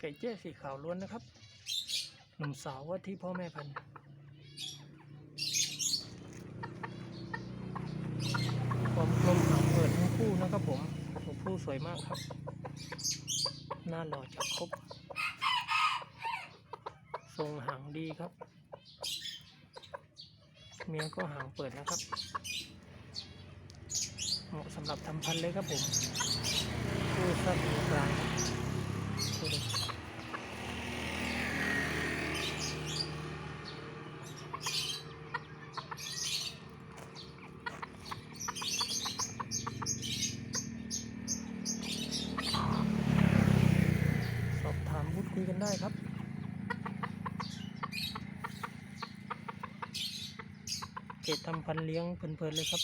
ไก่เจ้สีขาวล้วนนะครับ หนุ่มสาวว่าที่พ่อแม่พันธุ์ความกลมหางเปิดทั้งคู่นะครับผมตัวผู้สวยมากครับหน้าหล่อจับครบทรงหางดีครับ เมียก็หางเปิดนะครับเหมาะสำหรับทำพันธุ์เลยครับผม ผู้สั้นหัวกลางดูดิสอบถามพูดคุย กันได้ครับเกตทำพันเลี้ยงเพลินๆเลยครับ